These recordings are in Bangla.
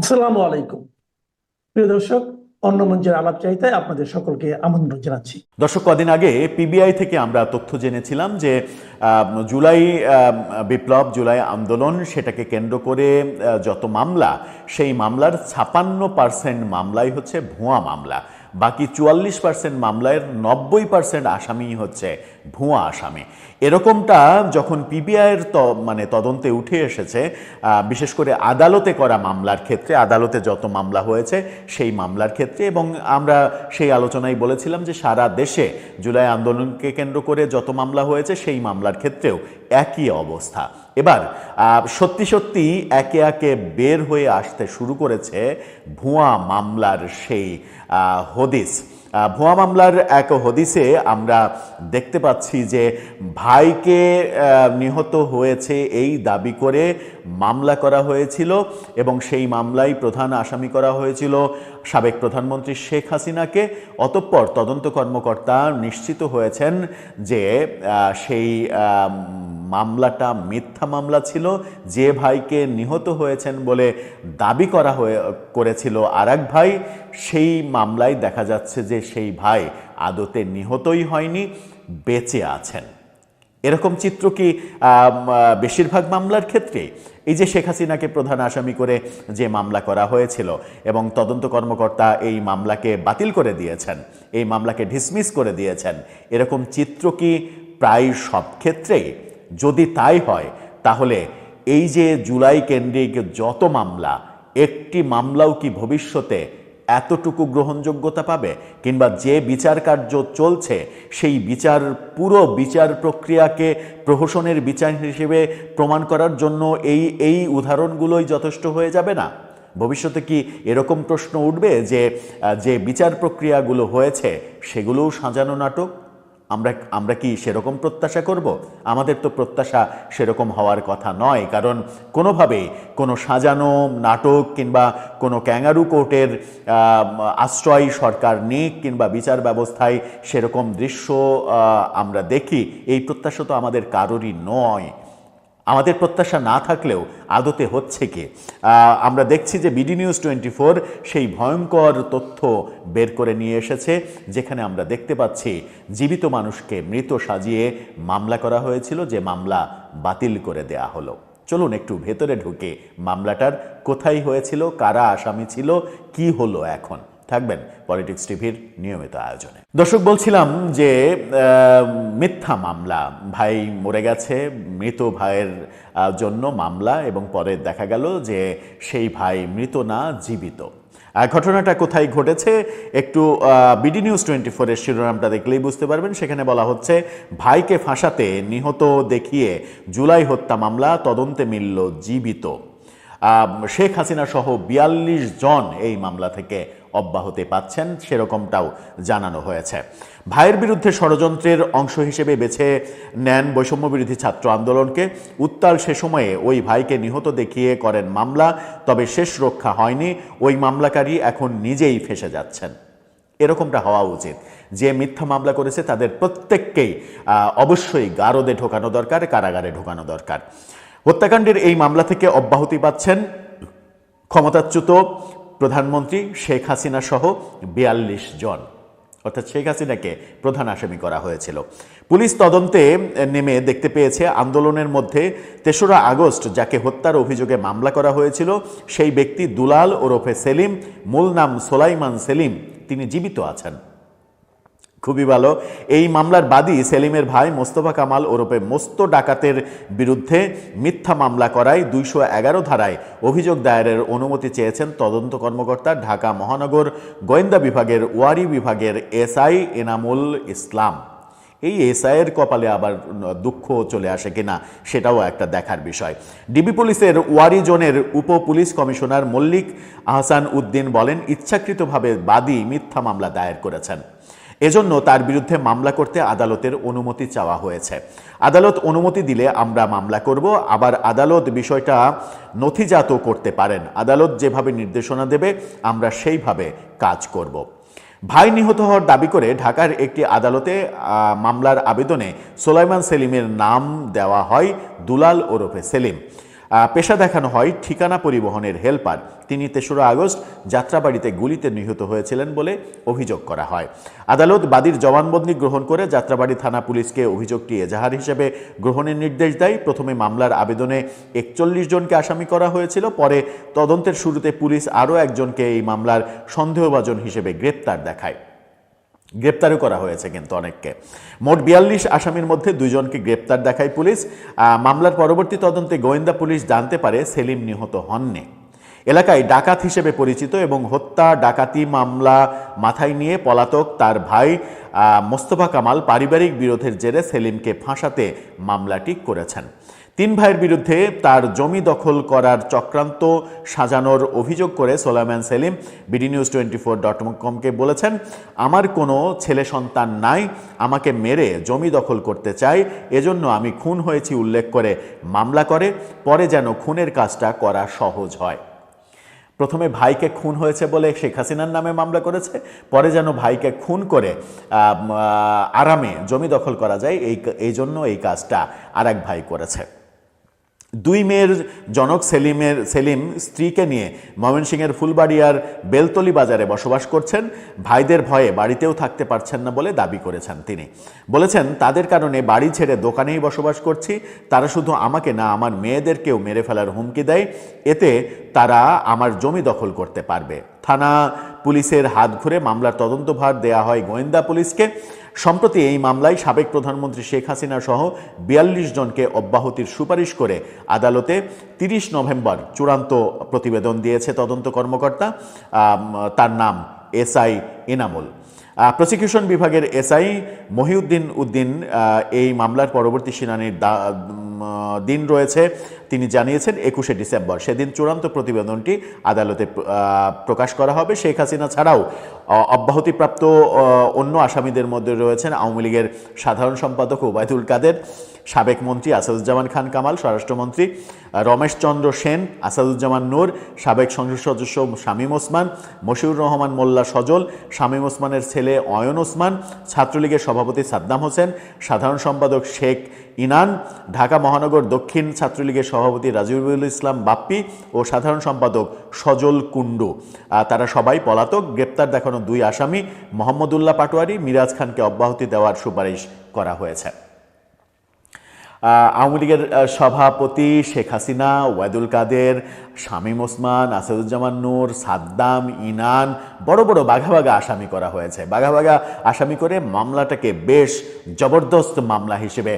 আসসালামু আলাইকুম। প্রিয় দর্শক, অন্য মঞ্চের আলাপ চাইতায় আপনাদের সকলকে আমন্ত্রণ জানাচ্ছি। দর্শক, কদিন আগে পিবিআই থেকে আমরা তথ্য জেনেছিলাম যে জুলাই বিপ্লব, জুলাই আন্দোলন সেটাকে কেন্দ্র করে যত মামলা, সেই মামলার ছাপান্ন পার্সেন্ট মামলাই হচ্ছে ভুয়া মামলা। বাকি চুয়াল্লিশ পার্সেন্ট মামলার নব্বই পার্সেন্ট আসামি হচ্ছে ভুয়া আসামি। এরকমটা যখন পিবিআইয়ের ত মানে তদন্তে উঠে এসেছে বিশেষ করে আদালতে করা মামলার ক্ষেত্রে, আদালতে যত মামলা হয়েছে সেই মামলার ক্ষেত্রে এবং আমরা সেই আলোচনায় বলেছিলাম যে সারা দেশে জুলাই আন্দোলনকে কেন্দ্র করে যত মামলা হয়েছে সেই মামলার ক্ষেত্রেও একই অবস্থা। এবার সত্যি সত্যি একে একে বের হয়ে আসতে শুরু করেছে ভুয়া মামলার সেই হদিস। ভুয়া মামলার এক হদিসে আমরা দেখতে পাচ্ছি যে ভাইকে নিহত হয়েছে এই দাবি করে মামলা করা হয়েছিল এবং সেই মামলায় প্রধান আসামি করা হয়েছিল সাবেক প্রধানমন্ত্রী শেখ হাসিনাকে অতঃপর তদন্ত কর্মকর্তা নিশ্চিত হয়েছেন যে সেই মামলাটা মিথ্যা মামলা ছিল, যে ভাইকে নিহত হয়েছেন বলে দাবি করা হয়ে, করেছিল আর ভাই, সেই মামলায় দেখা যাচ্ছে যে সেই ভাই আদতে নিহতই হয়নি, বেঁচে আছেন। এরকম চিত্র কি বেশিরভাগ মামলার ক্ষেত্রে এই যে শেখ হাসিনাকে প্রধান আসামি করে যে মামলা করা হয়েছিল এবং তদন্ত কর্মকর্তা এই মামলাকে বাতিল করে দিয়েছেন, এই মামলাকে ডিসমিস করে দিয়েছেন, এরকম চিত্র কি প্রায় সব ক্ষেত্রেই? যদি তাই হয়, তাহলে এই যে জুলাই কেন্দ্রিক যত মামলা, একটি মামলাও কি ভবিষ্যতে এতটুকু গ্রহণযোগ্যতা পাবে কিংবা যে বিচার কার্য চলছে, সেই বিচার, পুরো বিচার প্রক্রিয়াকে প্রহসনের বিচার হিসেবে প্রমাণ করার জন্য এই এই উদাহরণগুলোই যথেষ্ট হয়ে যাবে না? ভবিষ্যতে কি এরকম প্রশ্ন উঠবে যে যে বিচার প্রক্রিয়াগুলো হয়েছে, সেগুলোও সাজানো নাটক? আমরা আমরা কি সেরকম প্রত্যাশা করব? আমাদের তো প্রত্যাশা সেরকম হওয়ার কথা নয়। কারণ কোনোভাবে কোনো সাজানো নাটক কিংবা কোনো ক্যাঙ্গারু কোর্টের আশ্রয় সরকার নিক কিংবা বিচার ব্যবস্থায় সেরকম দৃশ্য আমরা দেখি। এই প্রত্যাশা তো আমাদের কারোরই নয়। আমাদের প্রত্যাশা না থাকলেও আদতে হচ্ছে কি? আমরা দেখছি যে বিডি নিউজ টোয়েন্টি ফোর সেই ভয়ঙ্কর তথ্য বের করে নিয়ে এসেছে, যেখানে আমরা দেখতে পাচ্ছি জীবিত মানুষকে মৃত সাজিয়ে মামলা করা হয়েছিল, যে মামলা বাতিল করে দেয়া হলো। চলুন একটু ভেতরে ঢুকে মামলাটার কোথায় হয়েছিল, কারা আসামি ছিল, কি হলো এখন? থাকবেন পলিটিক্স টিভির নিয়মিত আয়োজনে। দর্শক, বলছিলাম যে মিথ্যা মামলা, ভাই মরে গেছে, মৃত ভাইয়ের জন্য মামলা এবং পরে দেখা গেল যে সেই ভাই মৃত না, জীবিত। ঘটনাটা কোথায় ঘটেছে একটু বিডি নিউজ টোয়েন্টি ফোরের শিরোনামটা দেখলেই বুঝতে পারবেন। সেখানে বলা হচ্ছে, ভাইকে ফাঁসাতে নিহত দেখিয়ে জুলাই হত্যা মামলা, তদন্তে মিলল জীবিত। শেখ হাসিনা সহ বিয়াল্লিশ জন এই মামলা থেকে অব্যাহতি পাচ্ছেন, সেরকমটাও জানানো হয়েছে। ভাইয়ের বিরুদ্ধে ষড়যন্ত্রের অংশ হিসেবে বেছে নেন বৈষম্য বিরোধী ছাত্র আন্দোলনকে। উত্তাল সে সময়ে ওই ভাইকে নিহত দেখিয়ে করেন মামলা, তবে শেষ রক্ষা হয়নি। ওই মামলাকারী এখন নিজেই ফেসে যাচ্ছেন। এরকমটা হওয়া উচিত। যে মিথ্যা মামলা করেছে, তাদের প্রত্যেককেই অবশ্যই গারদে ঢোকানো দরকার, কারাগারে ঢোকানো দরকার। হত্যাকাণ্ডের এই মামলা থেকে অব্যাহতি পাচ্ছেন ক্ষমতাচ্যুত প্রধানমন্ত্রী শেখ হাসিনা সহ বিয়াল্লিশ জন। অর্থাৎ শেখ হাসিনাকে প্রধান আসামি করা হয়েছিল। পুলিশ তদন্তে নেমে দেখতে পেয়েছে আন্দোলনের মধ্যে তেসরা আগস্ট যাকে হত্যার অভিযোগে মামলা করা হয়েছিল, সেই ব্যক্তি দুলাল ওরফে সেলিম, মূল নাম সোলাইমান সেলিম, তিনি জীবিত আছেন। খুবই ভালো। এই মামলার বাদী সেলিমের ভাই মোস্তফা কামাল ওরফে মোস্ত ডাকাতের বিরুদ্ধে মিথ্যা মামলা করায় দুইশো এগারো ধারায় অভিযোগ দায়েরের অনুমতি চেয়েছেন তদন্ত কর্মকর্তা ঢাকা মহানগর গোয়েন্দা বিভাগের ওয়ারি বিভাগের এসআই এনামুল ইসলাম। এই এসআইয়ের কপালে আবার দুঃখ চলে আসে কিনা সেটাও একটা দেখার বিষয়। ডিবি পুলিশের ওয়ারি জোনের উপ পুলিশ কমিশনার মল্লিক আহসান উদ্দিন বলেন, ইচ্ছাকৃতভাবে বাদী মিথ্যা মামলা দায়ের করেছেন। এজন্য তার বিরুদ্ধে মামলা করতে আদালতের অনুমতি চাওয়া হয়েছে। আদালত অনুমতি দিলে আমরা মামলা করব, আবার আদালত বিষয়টা নথিজাত করতে পারেন। আদালত যেভাবে নির্দেশনা দেবে, আমরা সেইভাবে কাজ করব। ভাই নিহত হওয়ার দাবি করে ঢাকার একটি আদালতে মামলার আবেদনে সোলাইমান সেলিমের নাম দেওয়া হয় দুলাল ওরফে সেলিম। পেশা দেখানো হয় ঠিকানা পরিবহনের হেলপার। তিনি তেসরা আগস্ট যাত্রাবাড়িতে গুলিতে নিহত হয়েছিলেন বলে অভিযোগ করা হয়। আদালত বাদীর জবানবন্দি গ্রহণ করে যাত্রাবাড়ি থানা পুলিশকে অভিযোগটি এজাহার হিসেবে গ্রহণের নির্দেশ দেয়। প্রথমে মামলার আবেদনে একচল্লিশ জনকে আসামি করা হয়েছিল, পরে তদন্তের শুরুতে পুলিশ আরও একজনকে এই মামলার সন্দেহভাজন হিসেবে গ্রেপ্তার দেখায়। গ্রেপ্তারও করা হয়েছে কিন্তু অনেককে। মোট বিয়াল্লিশ আসামির মধ্যে দুজনকে গ্রেপ্তার দেখায় পুলিশ। মামলার পরবর্তী তদন্তে গোয়েন্দা পুলিশ জানতে পারে সেলিম নিহত হননি। এলাকায় ডাকাত হিসেবে পরিচিত এবং হত্যা, ডাকাতি মামলা মাথায় নিয়ে পলাতক তার ভাই মোস্তফা কামাল পারিবারিক বিরোধের জেরে সেলিমকে ফাঁসাতে মামলাটি করেছেন। তিন ভাইয়ের বিরুদ্ধে তার জমি দখল করার চক্রান্ত সাজানোর অভিযোগ করে Solaiman Selim, BD news twenty four dot কমকে বলেছেন, আমার কোনো ছেলে সন্তান নাই, আমাকে মেরে জমি দখল করতে চাই, এজন্য আমি খুন হয়েছি উল্লেখ করে মামলা করে, পরে যেন খুনের কাজটা করা সহজ হয়। প্রথমে ভাইকে খুন হয়েছে বলে শেখ হাসিনার নামে মামলা করেছে, পরে যেন ভাইকে খুন করে আরামে জমি দখল করা যায়, এই এই জন্য এই কাজটা আর এক ভাই করেছে। দুই মেয়ের জনক সেলিমের, সেলিম স্ত্রীকে নিয়ে ময়মনসিংহের ফুলবাড়িয়ার বেলতলি বাজারে বসবাস করছেন। ভাইদের ভয়ে বাড়িতেও থাকতে পারছেন না বলে দাবি করেছেন তিনি। বলেছেন, তাদের কারণে বাড়ি ছেড়ে দোকানেই বসবাস করছি। তারা শুধু আমাকে না, আমার মেয়েদেরকেও মেরে ফেলার হুমকি দেয়। এতে তারা আমার জমি দখল করতে পারবে। থানা পুলিশের হাত ঘুরে মামলার তদন্তভার দেয়া হয় গোয়েন্দা পুলিশকে। সম্প্রতি এই মামলায় সাবেক প্রধানমন্ত্রী শেখ হাসিনা সহ বিয়াল্লিশ জনকে অব্যাহতির সুপারিশ করে আদালতে তিরিশ নভেম্বর চূড়ান্ত প্রতিবেদন দিয়েছে তদন্ত কর্মকর্তা তার নাম এসআই এনামুল। প্রসিকিউশন বিভাগের এসআই মহিউদ্দিন উদ্দিন এই মামলার পরবর্তী শুনানির দিন রয়েছে তিনি জানিয়েছেন একুশে ডিসেম্বর। সেদিন চূড়ান্ত প্রতিবেদনটি আদালতে প্রকাশ করা হবে। শেখ হাসিনা ছাড়াও অব্যাহতিপ্রাপ্ত অন্য আসামিদের মধ্যে রয়েছেন আওয়ামী লীগের সাধারণ সম্পাদক ওবায়দুল কাদের, সাবেক মন্ত্রী আসাদুজ্জামান খান কামাল, স্বরাষ্ট্রমন্ত্রী রমেশ চন্দ্র সেন, আসাদুজ্জামান নূর, সাবেক সংসদ সদস্য শামীম ওসমান, মশিউর রহমান মোল্লা সজল, শামীম ওসমানের ছেলে অয়ন ওসমান, ছাত্রলীগের সভাপতি সাদ্দাম হোসেন, সাধারণ সম্পাদক শেখ ইনান, ঢাকা মহানগর দক্ষিণ ছাত্রলীগের সভাপতি রাজিবুল ইসলাম বাপ্পি ও সাধারণ সম্পাদক সজল কুণ্ডু। তারা সবাই পলাতক, গ্রেপ্তার দেখানো দুই আসামি, মোহাম্মদুল্লাহ পাটোয়ারি, মিরাজ খানকে অব্যাহতি দেওয়ার সুপারিশ করা হয়েছে। আওয়ামী লীগের সভাপতি শেখ হাসিনা ওয়াদুল কাদের, শামীম ওসমান, আসাদুজ্জামান নূর, সাদ্দাম, ইনান, বড় বড় বাঘা বাঘা আসামি করা হয়েছে। বাঘা বাঘা আসামি করে মামলাটাকে বেশ জবরদস্ত মামলা হিসেবে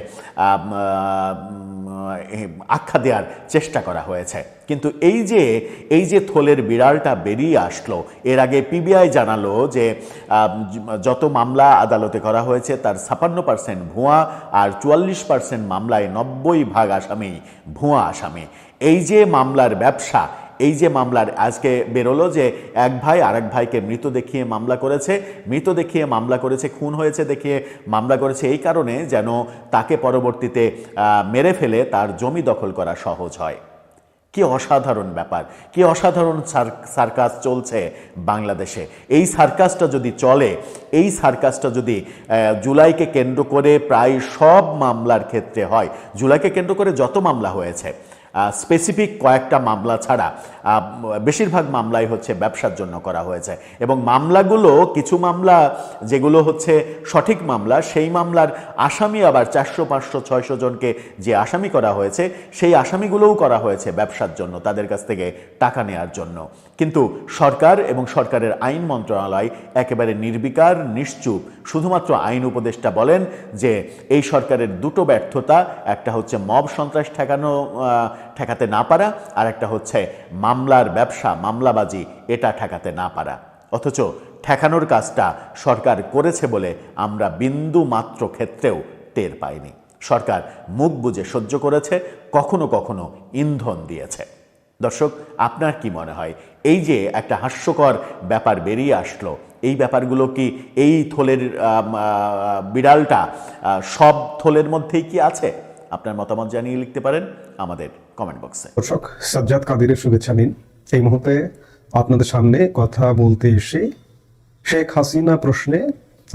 আখ্যা দেওয়ার চেষ্টা করা হয়েছে। কিন্তু এই যে এই যে থলের বিড়ালটা বেরিয়ে আসলো, এর আগে পিবিআই জানালো যে যত মামলা আদালতে করা হয়েছে, তার ছাপান্ন পার্সেন্ট ভুয়া আর চুয়াল্লিশ পার্সেন্ট মামলায় নব্বই ভাগ আসামি ভুয়া আসামি। এই যে মামলার ব্যবসা, এই যে মামলার আজকে বেরোলো যে, এক ভাই আরেক ভাইকে মৃত দেখিয়ে মামলা করেছে, মৃত দেখিয়ে মামলা করেছে, খুন হয়েছে দেখিয়ে মামলা করেছে, এই কারণে যেন তাকে পরবর্তীতে মেরে ফেলে তার জমি দখল করা সহজ হয়। কি অসাধারণ ব্যাপার, কি অসাধারণ সার্কাস চলছে বাংলাদেশে। এই সার্কাসটা যদি চলে, এই সার্কাসটা যদি জুলাইকে কেন্দ্র করে প্রায় সব মামলার ক্ষেত্রে হয়, জুলাইকে কেন্দ্র করে যত মামলা হয়েছে স্পেসিফিক কয়েকটা মামলা ছাড়া বেশিরভাগ মামলাই হচ্ছে ব্যবসার জন্য করা হয়েছে। এবং মামলাগুলো, কিছু মামলা যেগুলো হচ্ছে সঠিক মামলা, সেই মামলার আসামি আবার চারশো, পাঁচশো, ছয়শো জনকে যে আসামি করা হয়েছে, সেই আসামিগুলোও করা হয়েছে ব্যবসার জন্য, তাদের কাছ থেকে টাকা নেওয়ার জন্য। কিন্তু সরকার এবং সরকারের আইন মন্ত্রণালয় একেবারে নির্বিকার, নিশ্চুপ। শুধুমাত্র আইন উপদেষ্টা বলেন যে এই সরকারের দুটো ব্যর্থতা, একটা হচ্ছে মব সন্ত্রাস ঠেকানো ঠেকাতে না পারা আর একটা হচ্ছে মামলার ব্যবসা, মামলাবাজি, এটা ঠেকাতে না পারা। অথচ ঠেকানোর কাজটা সরকার করেছে বলে আমরা বিন্দু মাত্র ক্ষেত্রেও টের পাইনি। সরকার মুখ বুজে সহ্য করেছে, কখনো কখনো ইন্ধন দিয়েছে। দর্শক, আপনার কি মনে হয়? এই যে একটা হাস্যকর ব্যাপার বেরিয়ে আসলো, এই ব্যাপারগুলো কি এই থলের বিড়ালটা সব থলের মধ্যেই কি আছে? আপনার মতামত জানিয়ে লিখতে পারেন আমাদের কমেন্ট বক্সে দর্শক, সাজ্জাদ কাদিরের শুভেচ্ছা নিন। এই মুহূর্তে আপনাদের সামনে কথা বলতে এসে শেখ হাসিনা প্রশ্নে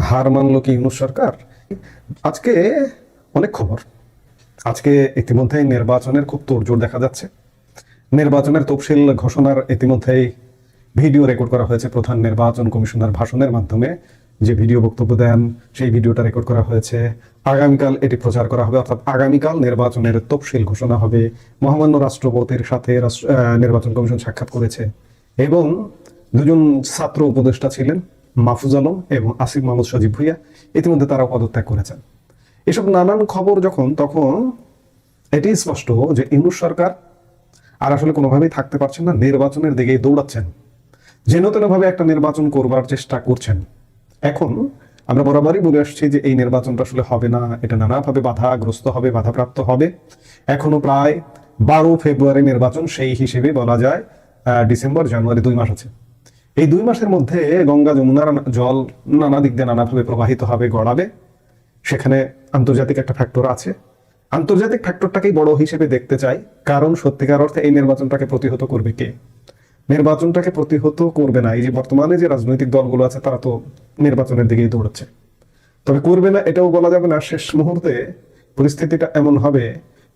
হার মানল কি ইউনুস সরকার? আজকে অনেক খবর। আজকে ইতিমধ্যে নির্বাচনের খুব তোড়জোড় দেখা যাচ্ছে। নির্বাচনের তফসিল ঘোষণার ইতিমধ্যেই ভিডিও রেকর্ড করা হয়েছে প্রধান নির্বাচন কমিশনার ভাষণের মাধ্যমে। যে ভিডিও বক্তব্য দেন, সেই ভিডিওটা রেকর্ড করা হয়েছে। আগামীকাল এটি প্রচার করা হবে, অর্থাৎ আগামীকাল নির্বাচনের তফসিল ঘোষণা হবে। মহামান্য রাষ্ট্রপতির সাথে নির্বাচন কমিশন সাক্ষাৎ করেছে। এবং দুজন ছাত্র উপদেষ্টা ছিলেন, মাহফুজ আলম এবং আসিফ মাহমুদ সজীব ভুইয়া। ইতিমধ্যে তারা পদত্যাগ করেছেন। এসব নানান খবর যখন, তখন এটি স্পষ্ট যে ইউনুস সরকার আর আসলে কোনোভাবেই থাকতে পারছেন না, নির্বাচনের দিকেই দৌড়াচ্ছেন। যেন তেনভাবে একটা নির্বাচন করবার চেষ্টা করছেন। এখন আমরা বরাবরই বলে আসছি যে এই নির্বাচনটা আসলে হবে না, এটা নানাভাবে বাধাগ্রস্ত হবে, বাধাপ্রাপ্ত হবে। এখনও প্রায় বারো ফেব্রুয়ারি নির্বাচন, সেই হিসেবে বলা যায় ডিসেম্বর, জানুয়ারি দুই মাস আছে। এই দুই মাসের মধ্যে গঙ্গা, যমুনার জল নানা দিক দিয়ে নানাভাবে প্রবাহিত হবে, গড়াবে। সেখানে আন্তর্জাতিক একটা ফ্যাক্টর আছে। আন্তর্জাতিক ফ্যাক্টরটাকেই বড় হিসেবে দেখতে চাই, কারণ সত্যিকার অর্থে এই নির্বাচনটাকে প্রতিহত করবে কে? নির্বাচনটাকে প্রতিহত করবে না, এই যে বর্তমানে যে রাজনৈতিক দলগুলো আছে, তারা তো নির্বাচনের দিকেই দৌড়াচ্ছে। তবে করবে না, এটাও বলা যাবে না, শেষ মুহূর্তে পরিস্থিতিটা এমন হবে,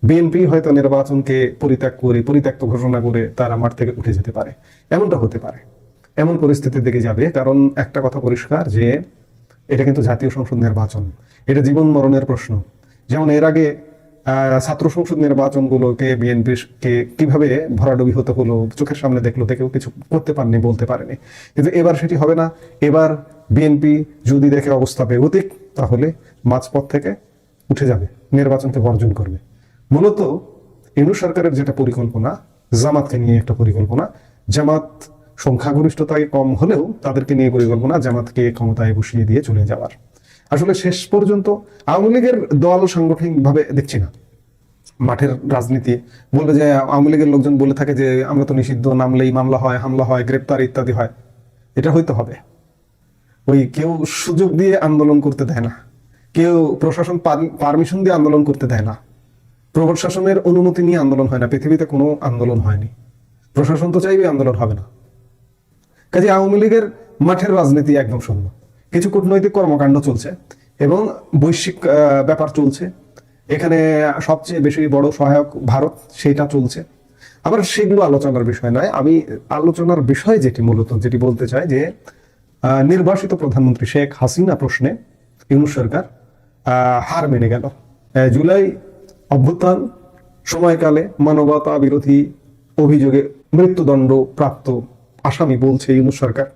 বিএনপি হয়তো নির্বাচনকে পরিত্যাগ করে, পরিত্যক্ত ঘোষণা করে তারা মাঠ থেকে উঠে যেতে পারে। এমনটা হতে পারে। এমন পরিস্থিতির দিকে যাবে, কারণ একটা কথা পরিষ্কার যে, এটা কিন্তু জাতীয় সংসদ নির্বাচন। এটা জীবন মরণের প্রশ্ন। যেমন এর আগে ছাত্র সংসদ নির্বাচনগুলোকে বিএনপি কে কীভাবে ভরাডুবি হতে হলো, চোখের সামনে দেখল, দেখেও কিছু করতে পারেনি, বলতে পারেনি। কিন্তু এবার সেটি হবে না। এবার বিএনপি যদি দেখে অবস্থা বেগতিক, তাহলে মাঝপথ থেকে উঠে যাবে, নির্বাচনকে বর্জন করবে। মূলত ইউনূস সরকারের যেটা পরিকল্পনা, জামাতকে নিয়ে একটা পরিকল্পনা, জামাত সংখ্যাগরিষ্ঠতায় কম হলেও তাদেরকে নিয়ে পরিকল্পনা, জামাতকে ক্ষমতায় বসিয়ে দিয়ে চলে যাওয়ার। আসলে শেষ পর্যন্ত আওয়ামী লীগের দল সাংগঠনিকভাবে দেখছি না। মাঠের রাজনীতি বলবে যে আওয়ামী লীগের লোকজন বলে থাকে যে আমরা তো নিষিদ্ধ, নামলেই মামলা হয়, হামলা হয়, গ্রেপ্তার ইত্যাদি হয়। এটা হয়তো হবে। ওই কেউ সুযোগ দিয়ে আন্দোলন করতে দেয় না। কেউ প্রশাসন পারমিশন দিয়ে আন্দোলন করতে দেয় না। প্রশাসনের অনুমতি নিয়ে আন্দোলন হয় না। পৃথিবীতে কোনো আন্দোলন হয়নি। প্রশাসন তো চাইবে আন্দোলন হবে না। কাজে আওয়ামী লীগের মাঠের রাজনীতি একদম শূন্য। কিছু কূটনৈতিক কর্মকাণ্ড চলছে এবং বৈশ্বিক ব্যাপার চলছে। এখানে সবচেয়ে বেশি বড় সহায়ক ভারত সেটা চলছে। আবার সেগুলো আলোচনার বিষয় নয়। আমি আলোচনার বিষয় যেটি মূলত যেটি বলতে চাই যে নির্বাসিত প্রধানমন্ত্রী শেখ হাসিনা প্রশ্নে ইউনুস সরকার হার মেনে গেল। জুলাই অভ্যুত্থান, সময়কালে মানবতা বিরোধী অভিযোগে মৃত্যুদণ্ড প্রাপ্ত আসামি বলছে ইউনুস সরকার।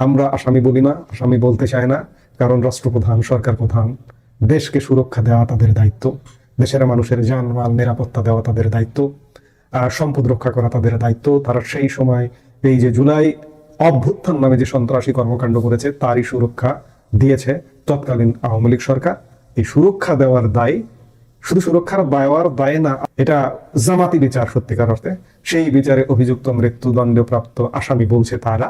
আমরা আসামি বলি না, আসামি বলতে চায় না, কারণ রাষ্ট্রপ্রধান সরকার প্রধান দেশকে সুরক্ষা দেওয়া তাদের দায়িত্ব, দেশের মানুষের জানমাল নিরাপত্তা দেওয়া তাদের দায়িত্ব, আর সম্পদ রক্ষা করা তাদের দায়িত্ব। তারা সেই সময়, এই যে জুলাই অভ্যুত্থান নামে যে সন্ত্রাসী কর্মকাণ্ড করেছে, তারই সুরক্ষা দিয়েছে তৎকালীন আওয়ামী লীগ সরকার। এই সুরক্ষা দেওয়ার দায়, শুধু সুরক্ষার দেওয়ার দায় না, এটা জামাতি বিচার সত্যিকার অর্থে। সেই বিচারে অভিযুক্ত মৃত্যুদণ্ডপ্রাপ্ত আসামি বলছে তারা।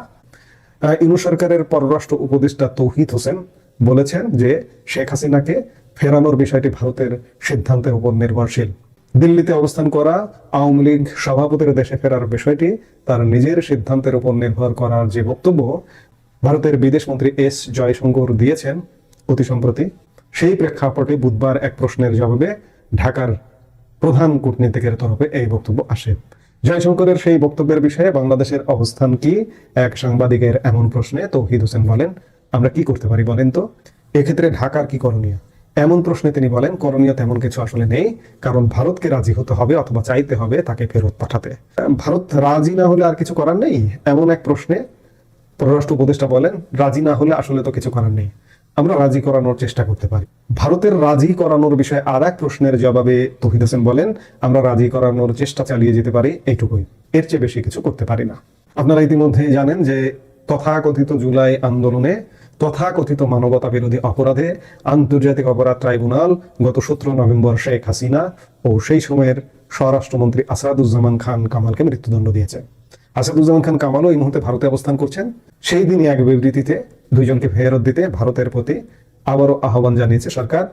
ইনু সরকারের পররাষ্ট্র উপদেষ্টা তৌহিদ হোসেন বলেছেন যে শেখ হাসিনাকে ফেরানোর বিষয়টি ভারতের সিদ্ধান্তের উপর নির্ভরশীল। দিল্লিতে অবস্থান করা আওয়ামী লীগ সভাপতির দেশে ফেরার বিষয়টি তার নিজের সিদ্ধান্তের উপর নির্ভর করার যে বক্তব্য ভারতের বিদেশমন্ত্রী এস জয়শঙ্কর দিয়েছেন, অতি সম্প্রতি সেই প্রেক্ষাপটে বুধবার এক প্রশ্নের জবাবে ঢাকার প্রধান কূটনীতিকের তরফে এই বক্তব্য আসে। জয়শঙ্করের সেই বক্তব্যের বিষয়ে বাংলাদেশের অবস্থান কি? এক সাংবাদিকের এমন প্রশ্নে তৌহিদ হোসেন বলেন, আমরা কি করতে পারি বলেন তো? এক্ষেত্রে ঢাকার কি করণীয়? এমন প্রশ্নে তিনি বলেন, করণীয় তেমন কিছু আসলে নেই, কারণ ভারতকে রাজি হতে হবে অথবা চাইতে হবে তাকে ফেরত পাঠাতে। ভারত রাজি না হলে আর কিছু করার নেই? এমন এক প্রশ্নে পররাষ্ট্র উপদেষ্টা বলেন, রাজি না হলে আসলে তো কিছু করার নেই। আমরা রাজি করানোর চেষ্টা করতে পারি। ভারতের রাজি করানোর বিষয়ে আর এক প্রশ্নের জবাবে তহিদ হোসেন বলেন, আমরা রাজি করানোর চেষ্টা চালিয়ে যেতে পারি, এইটুকুই। এর চেয়ে বেশি কিছু করতে পারি না। আপনারা ইতিমধ্যে জানেন যে তথাকথিত জুলাই আন্দোলনে তথাকথিত মানবতা বিরোধী অপরাধে আন্তর্জাতিক অপরাধ ট্রাইব্যুনাল গত সতেরো নভেম্বর শেখ হাসিনা ও সেই সময়ের স্বরাষ্ট্রমন্ত্রী আসাদুজ্জামান খান কামালকে মৃত্যুদণ্ড দিয়েছে। আসাদুজ্জামান খান কামালও এই মুহূর্তে ভারতে অবস্থান করছেন। সেই দিনই এক বিবৃতিতে দুইজনকে ফেরত দিতে ভারতের প্রতি আবারও আহ্বান জানিয়েছে সরকার।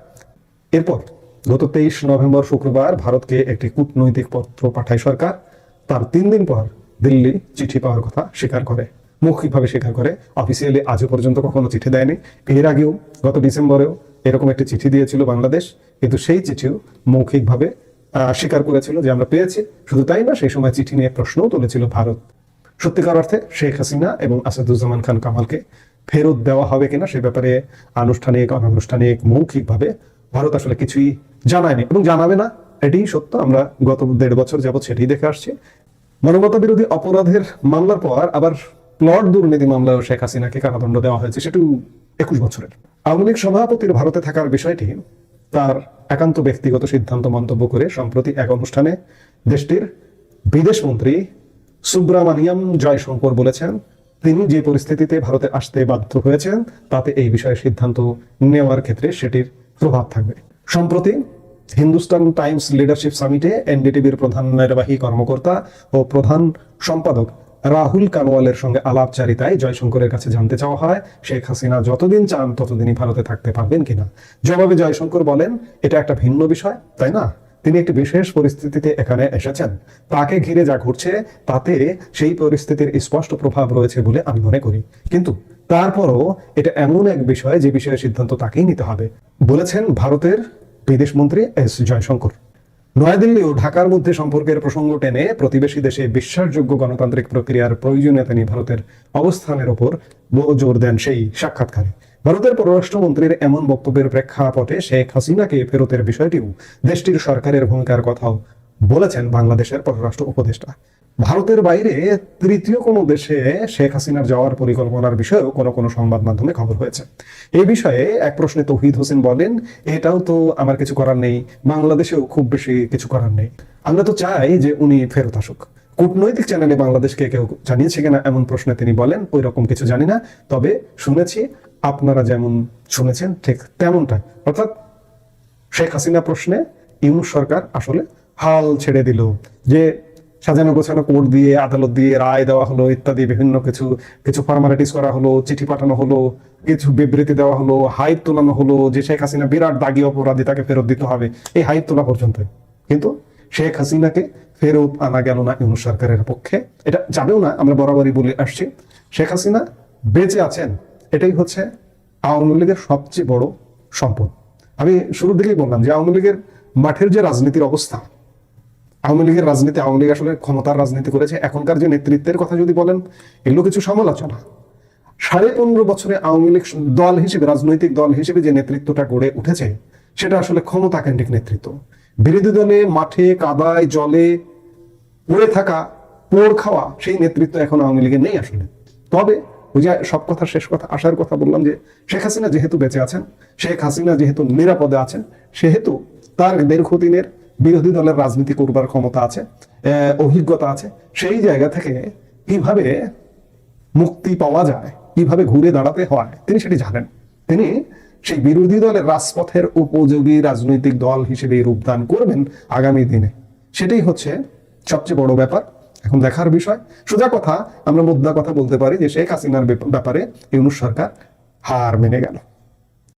এরপর গত তেইশ নভেম্বর শুক্রবার ভারতকে একটি কূটনৈতিক পত্র পাঠায় সরকার। তার তিন দিন পর দিল্লি চিঠি পাওয়ার কথা স্বীকার করে, মৌখিকভাবে স্বীকার করে। অফিসিয়ালি আজও পর্যন্ত কখনো চিঠি দেয়নি। এর আগেও গত ডিসেম্বরেও এরকম একটি চিঠি দিয়েছিল বাংলাদেশ। কিন্তু সেই চিঠিও মৌখিকভাবে স্বীকার করেছিল যে আমরা পেয়েছি। শুধু তাই না, সেই সময় চিঠি নিয়ে প্রশ্নও তুলেছিল ভারত। সত্যিকার অর্থে শেখ হাসিনা এবং আসাদুজ্জামান খান কামালকে ফেরত দেওয়া হবে কিনা সে ব্যাপারে আনুষ্ঠানিক, অনানুষ্ঠানিক, মৌখিকভাবে ভারত আসলে কিছুই জানায়নি এবং জানাবে না। এটাই সত্য। আমরা গত দেড় বছর যাবৎ সেটাই দেখে আসছি। মানবতা বিরোধী অপরাধের মামলার পর আবার প্লট দুর্নীতি মামলায় শেখ হাসিনাকে কারাদণ্ড দেওয়া হয়েছে। সেটু একুশ বছরের। আওয়ামী লীগ সভাপতির ভারতে থাকার বিষয়টি তার একান্ত ব্যক্তিগত সিদ্ধান্ত মন্তব্য করে সম্প্রতি এক অনুষ্ঠানে দেশটির বিদেশ মন্ত্রী সুব্রামানিয়াম জয়শঙ্কর বলেছেন, তিনি যে পরিস্থিতিতে ভারতে আসতে বাধ্য হয়েছেন, তাতে এই বিষয়ে সিদ্ধান্ত নেওয়ার ক্ষেত্রে সেটির প্রভাব থাকবে। সম্প্রতি হিন্দুস্তান টাইমস লিডারশিপ সামিটে এনডিটিভির প্রধান নির্বাহী কর্মকর্তা ও প্রধান সম্পাদক রাহুল কানওয়ালের সঙ্গে আলাপচারিতায় জয়শঙ্করের কাছে জানতে চাওয়া হয়, শেখ হাসিনা যতদিন চান ততদিনই ভারতে থাকতে পারবেন কিনা। জবাবে জয়শঙ্কর বলেন, এটা একটা ভিন্ন বিষয়, তাই না? তিনি একটি বিশেষ পরিস্থিতিতে এখানে এসেছেন। তাকে ঘিরে যা ঘটছে, তাতে সেই পরিস্থিতির স্পষ্ট প্রভাব রয়েছে বলে আমি মনে করি। কিন্তু তারপরও এটা এমন এক বিষয় যে বিষয়ে সিদ্ধান্ত তাকেই নিতে হবে, বলেছেন ভারতের বিদেশ মন্ত্রী এস জয়শঙ্কর। নয়াদিল্লি ও ঢাকার মধ্যে সম্পর্কের প্রসঙ্গ টেনে প্রতিবেশী দেশে বিশ্বাসযোগ্য গণতান্ত্রিক প্রক্রিয়ার প্রয়োজনে তিনি ভারতের অবস্থানের ওপর জোর দেন সেই সাক্ষাৎকারে। ভারতের পররাষ্ট্রমন্ত্রীর এমন বক্তব্যের প্রেক্ষাপটে শেখ হাসিনাকে ফেরতের বিষয়টিও দেশটির সরকারের ভূমিকার কথাও বলেছেন বাংলাদেশের পররাষ্ট্র উপদেষ্টা। ভারতের বাইরে তৃতীয় কোনো দেশে শেখ হাসিনার যাওয়ার পরিকল্পনার বিষয়েও কোনো কোনো সংবাদ মাধ্যমে খবর হয়েছে। এই বিষয়ে এক প্রশ্নে তৌহিদ হোসেন বলেন, এটাও তো আমার কিছু করার নেই, বাংলাদেশেও খুব বেশি কিছু করার নেই। আমরা তো চাই যে উনি ফেরত আসুক। কূটনৈতিক চ্যানেলে বাংলাদেশকে কেউ জানিয়েছে কিনা এমন প্রশ্নে তিনি বলেন, ওই রকম কিছু জানি না। তবে শুনেছি, আপনারা যেমন শুনেছেন, ঠিক তেমনটাই অর্থাৎ শেখ হাসিনা প্রশ্নে ইউনুস সরকার আসলে হাল ছেড়ে দিল যে সাজানো গোছানো কোর্ট দিয়ে, আদালত দিয়ে রায় দেওয়া হলো, ইত্যাদি বিভিন্ন কিছু কিছু ফর্মালিটিস করা হলো, চিঠি পাঠানো হলো, কিছু বিবৃতি দেওয়া হলো হাইপ তোলানো হলো যে শেখ হাসিনা বিরাট দাগি অপরাধী, তাকে ফেরত দিতে হবে। এই হাইপ তোলা পর্যন্ত কিন্তু শেখ হাসিনাকে ফেরত আনা গেল না ইউনুস সরকারের পক্ষে। এটা যাবেও না, আমরা বরাবরই বলে আসছি। শেখ হাসিনা বেঁচে আছেন, এটাই হচ্ছে আওয়ামী লীগের সবচেয়ে বড় সম্পদ। আমি শুরুর দিকেই বললাম যে আওয়ামী লীগের মাঠের যে রাজনীতির অবস্থা আওয়ামী লীগের রাজনীতি, আওয়ামী লীগ আসলে ক্ষমতার রাজনীতি করেছে। এখনকার যে নেতৃত্বের কথা যদি বলেন, এগুলো কিছু সমালোচনা। সাড়ে পনেরো বছরে আওয়ামী লীগ দল হিসেবে, রাজনৈতিক দল হিসেবে যে নেতৃত্বটা গড়ে উঠেছে, সেটা আসলে ক্ষমতা কেন্দ্রিক নেতৃত্ব। বিরোধী দলে মাঠে, কাদায়, জলে পড়ে থাকা, পোড় খাওয়া, সেই নেতৃত্ব এখন আওয়ামী লীগের নেই আসলে। তবে ওই যে সব কথা শেষ কথা, আসার কথা বললাম যে, শেখ হাসিনা যেহেতু বেঁচে আছেন, শেখ হাসিনা যেহেতু নিরাপদে আছেন, সেহেতু তার দীর্ঘদিনের বিরোধী দলের রাজনীতি করবার ক্ষমতা আছে অভিজ্ঞতা আছে, সেই জায়গা থেকে কীভাবে মুক্তি পাওয়া যায়, কীভাবে ঘুরে দাঁড়াতে হয়, তিনি সেটি জানেন। তিনি সেই বিরোধী দলের রাজপথের উপযোগী রাজনৈতিক দল হিসেবে রূপদান করবেন আগামী দিনে। সেটাই হচ্ছে সবচেয়ে বড় ব্যাপার। এখন দেখার বিষয়, সোজা কথা, আমরা মুদ্রা কথা বলতে পারি যে শেখ হাসিনার ব্যাপারে ইউনুস সরকার হার মেনে গেল।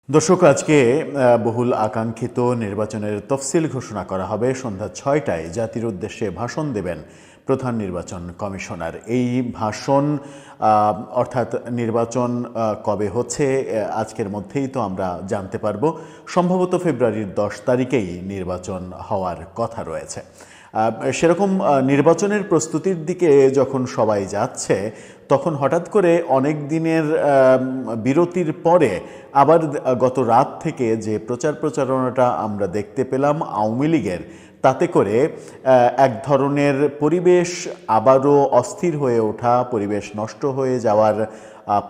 দর্শক, আজকে বহুল আকাঙ্ক্ষিত নির্বাচনের তফসিল ঘোষণা করা হবে সন্ধ্যা ছয়টায়। জাতির উদ্দেশ্যে ভাষণ দেবেন প্রধান নির্বাচন কমিশনার। এই ভাষণ অর্থাৎ নির্বাচন কবে হচ্ছে আজকের মধ্যেই তো আমরা জানতে পারব। সম্ভবত ফেব্রুয়ারির দশ তারিখেই নির্বাচন হওয়ার কথা রয়েছে। সেরকম নির্বাচনের প্রস্তুতির দিকে যখন সবাই যাচ্ছে, তখন হঠাৎ করে অনেক দিনের বিরতির পরে আবার গত রাত থেকে যে প্রচার প্রচারণাটা আমরা দেখতে পেলাম আওয়ামী লীগের, তাতে করে এক ধরনের পরিবেশ আবারও অস্থির হয়ে ওঠা, পরিবেশ নষ্ট হয়ে যাওয়ার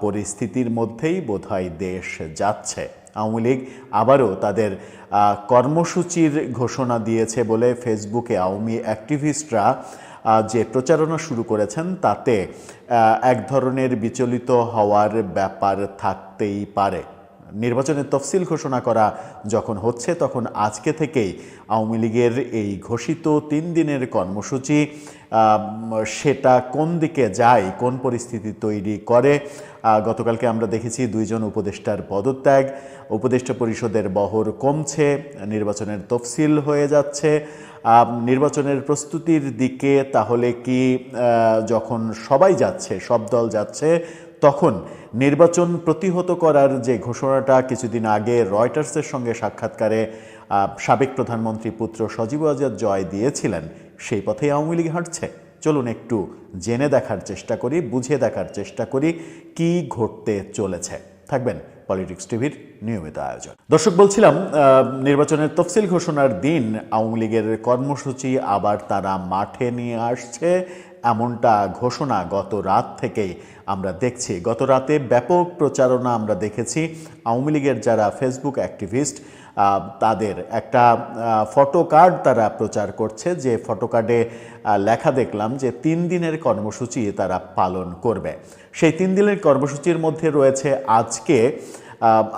পরিস্থিতির মধ্যেই বোধহয় দেশ যাচ্ছে। আওয়ামী লীগ আবারও তাদের কর্মসূচির ঘোষণা দিয়েছে বলে ফেসবুকে আওয়ামী অ্যাক্টিভিস্টরা যে প্রচারণা শুরু করেছেন তাতে এক ধরনের বিচলিত হওয়ার ব্যাপার থাকতেই পারে। নির্বাচনের তফসিল ঘোষণা করা যখন হচ্ছে তখন আজকে থেকেই আওয়ামী লীগের এই ঘোষিত তিন দিনের কর্মসূচি সেটা কোন দিকে যায়, কোন পরিস্থিতি তৈরি করে গতকালকে আমরা দেখেছি দুইজন উপদেষ্টার পদত্যাগ। উপদেষ্টা পরিষদের বহর কমছে, নির্বাচনের তফসিল হয়ে যাচ্ছে। নির্বাচনের প্রস্তুতির দিকে তাহলে কি যখন সবাই যাচ্ছে, সব দল যাচ্ছে, তখন নির্বাচন প্রতিহত করার যে ঘোষণাটা কিছুদিন আগে রয়টার্সের সঙ্গে সাক্ষাৎকারে সাবেক প্রধানমন্ত্রী পুত্র সজীব আজাদ জয় দিয়েছিলেন, সেই পথেই আওয়ামী লীগ হাঁটছে। চলুন একটু জেনে দেখার চেষ্টা করি বুঝে দেখার চেষ্টা করি কি ঘটতে চলেছে। থাকবেন পলিটিক্স টিভির নিয়মিত আয়োজন। দর্শক, বলছিলাম নির্বাচনের তফসিল ঘোষণার দিন আওয়ামী লীগের কর্মসূচি আবার তারা মাঠে নিয়ে আসছে। এমনটা ঘোষণা গত রাত থেকেই আমরা দেখছি। গত রাতে ব্যাপক প্রচারণা আমরা দেখেছি। আওয়ামী লীগের যারা ফেসবুক অ্যাক্টিভিস্ট তাদের একটা ফটো কার্ড তারা প্রচার করছে যে ফটো কার্ডে লেখা দেখলাম যে তিন দিনের কর্মসূচি তারা পালন করবে। সেই তিন দিনের কর্মসূচির মধ্যে রয়েছে আজকে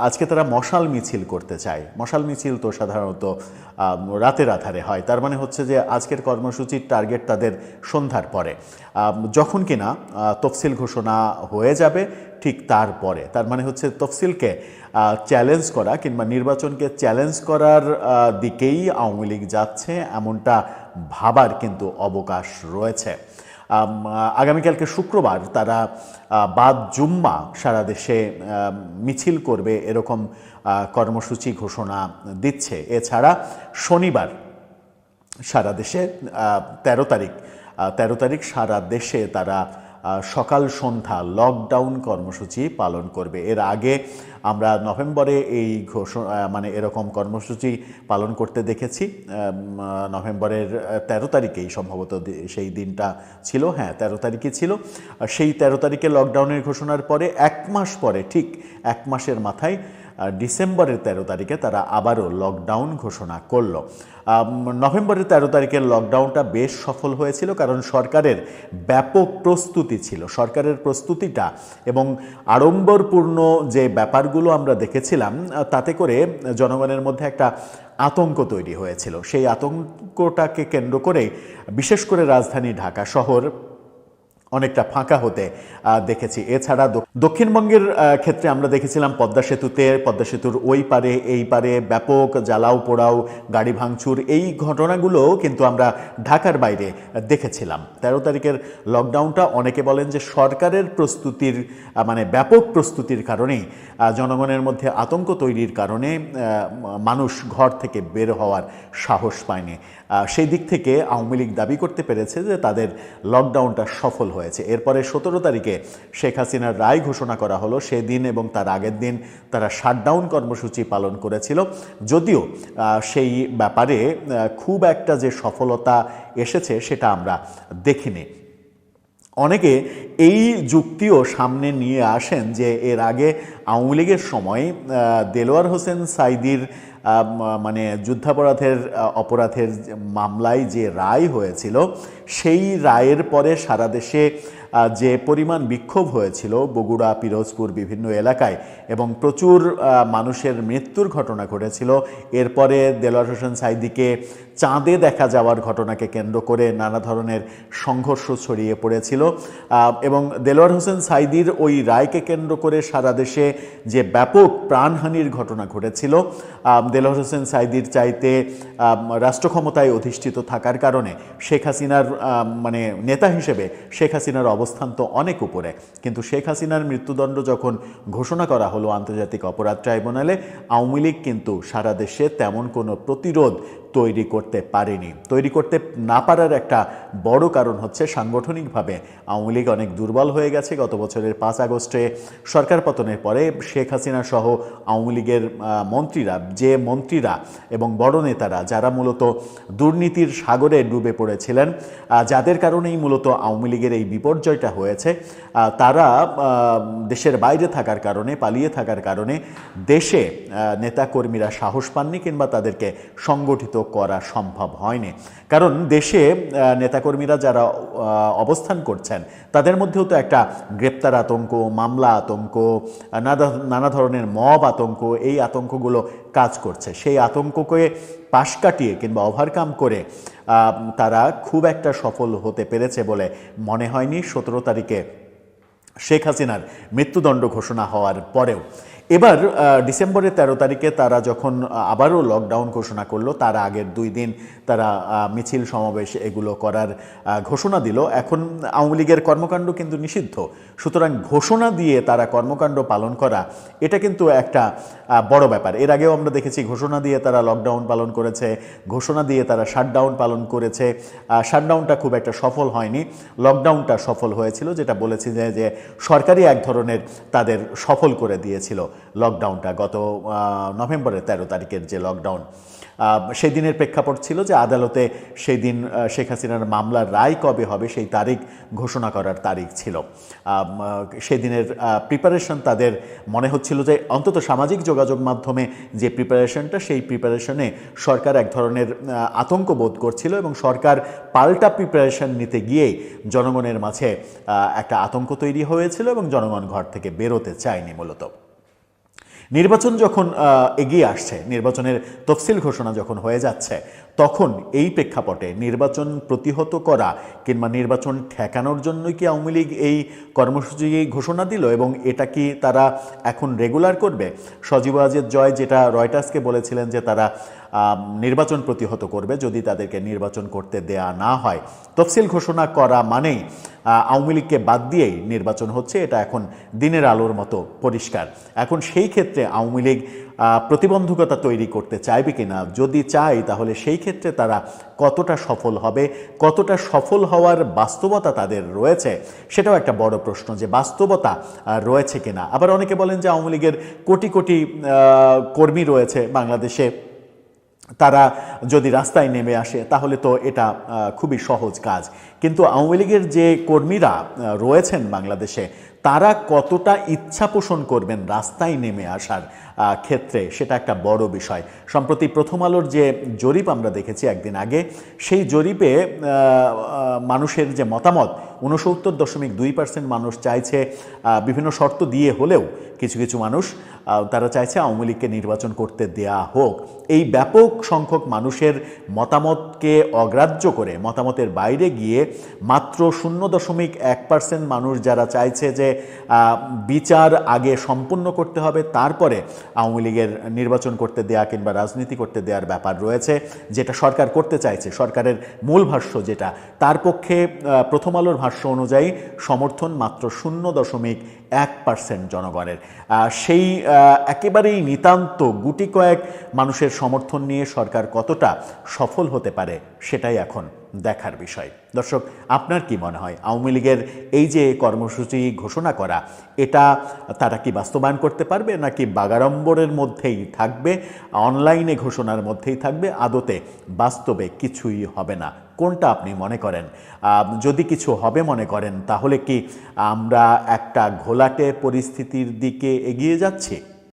আজকে তারা মশাল মিছিল করতে চায়। মশাল মিছিল তো সাধারণত রাতের আধারে হয়। তার মানে হচ্ছে যে আজকের কর্মসূচির টার্গেট তাদের সন্ধ্যার পরে। যখন কিনা তফসিল ঘোষণা হয়ে যাবে ঠিক তারপরে তার মানে হচ্ছে তফসিলকে চ্যালেঞ্জ করা কিংবা নির্বাচনকে চ্যালেঞ্জ করার দিকেই আওয়ামী লীগ যাচ্ছে, এমনটা ভাবার কিন্তু অবকাশ রয়েছে। আগামীকালকে শুক্রবার তারা বাদ জুম্মা সারা দেশে মিছিল করবে এরকম কর্মসূচি ঘোষণা দিচ্ছে। এছাড়া শনিবার সারা দেশে তেরো তারিখ তেরো তারিখ সারা দেশে তারা সকাল সন্ধ্যা লকডাউন কর্মসূচি পালন করবে। এর আগে আমরা নভেম্বরে এই ঘোষণা মানে এরকম কর্মসূচি পালন করতে দেখেছি। নভেম্বরের তেরো তারিখেই সম্ভবত সেই দিনটা ছিল। হ্যাঁ তেরো তারিখে ছিল। সেই তেরো তারিখে লকডাউনের ঘোষণার পরে এক মাস পরে, ঠিক এক মাসের মাথায় ডিসেম্বরের তেরো তারিখে তারা আবারও লকডাউন ঘোষণা করল। নভেম্বরের তেরো তারিখের লকডাউনটা বেশ সফল হয়েছিল কারণ সরকারের ব্যাপক প্রস্তুতি ছিল। সরকারের প্রস্তুতিটা এবং আড়ম্বরপূর্ণ যে ব্যাপারগুলো আমরা দেখেছিলাম তাতে করে জনগণের মধ্যে একটা আতঙ্ক তৈরি হয়েছিল। সেই আতঙ্কটাকে কেন্দ্র করে বিশেষ করে রাজধানী ঢাকা শহর অনেকটা ফাঁকা হতে দেখেছি। এছাড়া দক্ষিণবঙ্গের ক্ষেত্রে আমরা দেখেছিলাম পদ্মা সেতুতে, পদ্মা সেতুর ওই পারে, এই পারে ব্যাপক জ্বালাও পোড়াও, গাড়ি ভাঙচুর, এই ঘটনাগুলো কিন্তু আমরা ঢাকার বাইরে দেখেছিলাম। তেরো তারিখের লকডাউনটা অনেকে বলেন যে সরকারের প্রস্তুতির মানে ব্যাপক প্রস্তুতির কারণেই জনগণের মধ্যে আতঙ্ক তৈরির কারণে মানুষ ঘর থেকে বের হওয়ার সাহস পায়নি। সেই দিক থেকে আওয়ামী লীগ দাবি করতে পেরেছে যে তাদের লকডাউনটা সফল হয়েছে। এরপরে সতেরো তারিখে শেখ হাসিনার রায় ঘোষণা করা হলো। সেদিন এবং তার আগের দিন তারা শাটডাউন কর্মসূচি পালন করেছিল। যদিও সেই ব্যাপারে খুব একটা যে সফলতা এসেছে সেটা আমরা দেখিনি। অনেকে এই যুক্তিও সামনে নিয়ে আসেন যে এর আগে আওয়ামী লীগের সময় দেলোয়ার হোসেন সাইদির মানে যুদ্ধাপরাধের অপরাধের মামলায় যে রায় হয়েছিল, সেই রায়ের পরে সারা দেশে যে পরিমাণ বিক্ষোভ হয়েছিল, বগুড়া, পিরোজপুর বিভিন্ন এলাকায়, এবং প্রচুর মানুষের মৃত্যুর ঘটনা ঘটেছিল, এরপরে দেলোয়ার হোসেন সাইদিকে চাঁদে দেখা যাওয়ার ঘটনাকে কেন্দ্র করে নানা ধরনের সংঘর্ষ ছড়িয়ে পড়েছিল। এবং দেলোয়ার হোসেন সাইদির ওই রায়কে কেন্দ্র করে সারা দেশে যে ব্যাপক প্রাণহানির ঘটনা ঘটেছিল দেলোয়ার হোসেন সাইদির চাইতে রাষ্ট্রক্ষমতায় অধিষ্ঠিত থাকার কারণে শেখ হাসিনার মানে নেতা হিসেবে শেখ হাসিনার অবস্থান তো অনেক উপরে। কিন্তু শেখ হাসিনার মৃত্যুদণ্ড যখন ঘোষণা করা হলো আন্তর্জাতিক অপরাধ ট্রাইব্যুনালে, আওয়ামী লীগ কিন্তু সারা দেশে তেমন কোনো প্রতিরোধ তৈরি করতে পারেনি। তৈরি করতে না পারার একটা বড় কারণ হচ্ছে সাংগঠনিকভাবে আওয়ামী লীগ অনেক দুর্বল হয়ে গেছে। গত বছরের পাঁচ আগস্টে সরকার পতনের পরে শেখ হাসিনা সহ আওয়ামী লীগের মন্ত্রীরা, যে মন্ত্রীরা এবং বড় নেতারা, যারা মূলত দুর্নীতির সাগরে ডুবে পড়েছিলেন যাদের কারণেই মূলত আওয়ামী লীগের এই বিপর্যয়টা হয়েছে তারা দেশের বাইরে থাকার কারণে, পালিয়ে থাকার কারণে দেশে নেতাকর্মীরা সাহস পাননি কিংবা তাদেরকে সংগঠিত করা সম্ভব হয়নি। কারণ দেশে নেতাকর্মীরা যারা অবস্থান করছেন, তাদের মধ্যেও তো একটা গ্রেপ্তার আতঙ্ক, মামলা আতঙ্ক, নানা ধরনের মব আতঙ্ক, এই আতঙ্কগুলো কাজ করছে। সেই আতঙ্ককে পাশ কাটিয়ে কিংবা ওভারকাম করে তারা খুব একটা সফল হতে পেরেছে বলে মনে হয়নি। সতেরো তারিখে শেখ হাসিনার মৃত্যুদণ্ড ঘোষণা হওয়ার পরেও। এবার ডিসেম্বরের তেরো তারিখে তারা যখন আবারও লকডাউন ঘোষণা করল, তার আগের দুই দিন তারা মিছিল সমাবেশ এগুলো করার ঘোষণা দিল। এখন আওয়ামী লীগের কর্মকাণ্ড কিন্তু নিষিদ্ধ। সুতরাং ঘোষণা দিয়ে তারা কর্মকাণ্ড পালন করা, এটা কিন্তু একটা বড় ব্যাপার। এর আগেও আমরা দেখেছি ঘোষণা দিয়ে তারা লকডাউন পালন করেছে, ঘোষণা দিয়ে তারা শাটডাউন পালন করেছে। শাটডাউনটা খুব একটা সফল হয়নি। লকডাউনটা সফল হয়েছিল, যেটা বলেছি যে যে সরকারি এক ধরনের তাদের সফল করে দিয়েছিল লকডাউনটা গত নভেম্বরের তেরো তারিখের যে লকডাউন আহ, সেই দিনের প্রেক্ষাপট ছিল যে আদালতে সেই দিন শেখ হাসিনার মামলার রায় কবে হবে সেই তারিখ ঘোষণা করার তারিখ ছিল। আম, আহ, সেই দিনের প্রিপারেশন তাদের মনে হচ্ছিল যে অন্তত সামাজিক যোগাযোগ মাধ্যমে যে প্রিপারেশনটা সেই প্রিপারেশনে সরকার এক ধরনের আতঙ্ক বোধ করছিল এবং সরকার পাল্টা প্রিপারেশন নিতে গিয়ে জনগণের মাঝে একটা আতঙ্ক তৈরি হয়েছিল এবং জনগণ ঘর থেকে বেরোতে চায়নি মূলত। নির্বাচন যখন এগিয়ে আসছে, নির্বাচনের তফসিল ঘোষণা যখন হয়ে যাচ্ছে, তখন এই প্রেক্ষাপটে নির্বাচন প্রতিহত করা কিংবা নির্বাচন ঠেকানোর জন্যই কি আওয়ামী লীগ এই কর্মসূচি ঘোষণা দিল এবং এটা কি তারা এখন রেগুলার করবে? সজীব আজের জয় যেটা রয়টার্সকে বলেছিলেন যে তারা নির্বাচন প্রতিহত করবে যদি তাদেরকে নির্বাচন করতে দেয়া না হয়। তফসিল ঘোষণা করা মানেই আওয়ামী লীগকে বাদ দিয়েই নির্বাচন হচ্ছে, এটা এখন দিনের আলোর মতো পরিষ্কার। এখন সেই ক্ষেত্রে আওয়ামী লীগ প্রতিবন্ধকতা তৈরি করতে চাইবে কিনা, যদি চাই তাহলে সেই ক্ষেত্রে তারা কতটা সফল হবে, কতটা সফল হওয়ার বাস্তবতা তাদের রয়েছে, সেটাও একটা বড় প্রশ্ন যে বাস্তবতা রয়েছে কিনা। আবার অনেকে বলেন যে আওয়ামী লীগের কোটি কোটি কর্মী রয়েছে বাংলাদেশে। তারা যদি রাস্তায় নেমে আসে, তাহলে তো এটা খুবই সহজ কাজ। কিন্তু আওয়ামী লীগের যে কর্মীরা রয়েছেন বাংলাদেশে, তারা কতটা ইচ্ছা পোষণ করবেন রাস্তায় নেমে আসার? ক্ষেত্রে সেটা একটা বড় বিষয়। সম্প্রতি প্রথম আলোর যে জরিপ আমরা দেখেছি একদিন আগে, সেই জরিপে মানুষের যে মতামত উনসত্তর দশমিক দুই পার্সেন্ট মানুষ চাইছে বিভিন্ন শর্ত দিয়ে হলেও কিছু কিছু মানুষ তারা চাইছে আওয়ামী লীগকে নির্বাচন করতে দেয়া হোক। এই ব্যাপক সংখ্যক মানুষের মতামতকে অগ্রাহ্য করে, মতামতের বাইরে গিয়ে মাত্র শূন্য দশমিক এক পার্সেন্ট মানুষ যারা চাইছে যে বিচার আগে সম্পূর্ণ করতে হবে, তারপরে আওয়ামী লীগের নির্বাচন করতে দেয়া কিংবা রাজনীতি করতে দেওয়ার ব্যাপার রয়েছে, যেটা সরকার করতে চাইছে। সরকারের মূল ভাষ্য যেটা, তার পক্ষে প্রথম আলোর ভাষ্য অনুযায়ী সমর্থন মাত্র শূন্য দশমিক এক পার্সেন্ট জনগণের। সেই একেবারেই নিতান্ত গুটি কয়েক মানুষের সমর্থন নিয়ে সরকার কতটা সফল হতে পারে সেটাই এখন দেখার বিষয়। দর্শক, আপনার কি মনে হয়? আওয়ামী লীগের এই যে কর্মসূচি ঘোষণা করা, এটা তারা কি বাস্তবায়ন করতে পারবে নাকি বাগাড়ম্বরের মধ্যেই থাকবে? অনলাইনে ঘোষণার মধ্যেই থাকবে, আদতে বাস্তবে কিছুই হবে না। কোনটা আপনি মনে করেন? যদি কিছু হবে মনে করেন, তাহলে কি আমরা একটা ঘোলাটে পরিস্থিতির দিকে এগিয়ে যাচ্ছি?